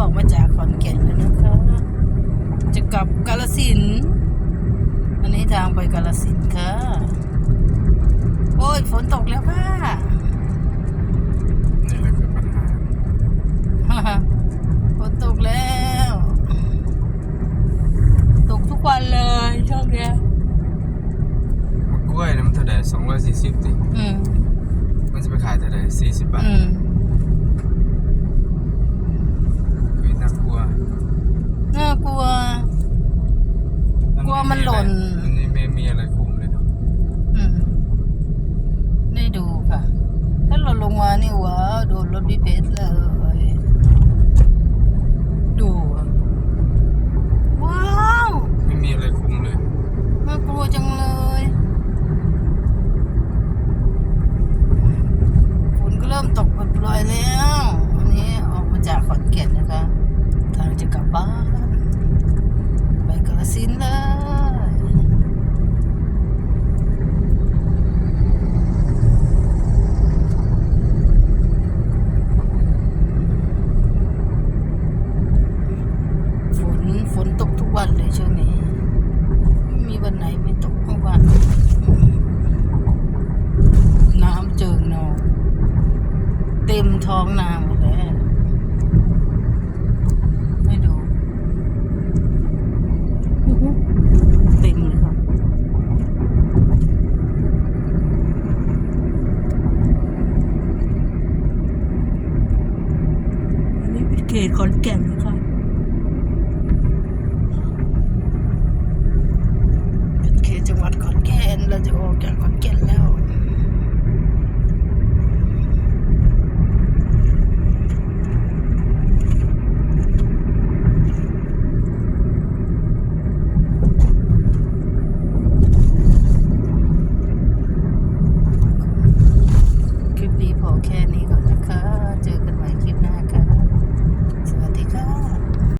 ออกมาจากขอนแก่นแล้วนะคะจะกลับกาลสินธุ์อันนี้ทางไปกาลสินธุ์ค่ะ โอ้ยฝนตกแล้วค่ะนี่แหละคือปัญหาฝนตกแล้ว ตกทุกวันเลยช่วงเนี้ยมะกล้วยน้ำเท่าไหร่สองร้อยสี่สิบติอืมมันจะไปขายเท่าไหร่สี่สิบบาท อืม คือน่ากลัว น่ากลัว กลัวมันหล่นมันไม่มีอะไรคุมเลยเนาะอืมได้ดูค่ะ ถ้าหล่นลงมานี่ว้าวโดนรถพี่เพชรเลย ดูอะว้าว ไม่มีอะไรคุมเลยน่ากลัวจังเลยฝนก็เริ่มตกปล่อยๆแล้วอันนี้ออกมาจากขอนแก่นนะคะ ทางจะกลับบ้าน ไปกระสินธุ์เลย ฝนฝนตกทุก วันเลยช่วงนี้ มีวันไหนไม่ตกทุกวัน น้ำเจิงนองเต็มท้องนาหมดแล้วไม่ดูเต็มเลยค่ะอันนี้เป็นเขตขอนแก่นนะคะ Gel lan gel lan.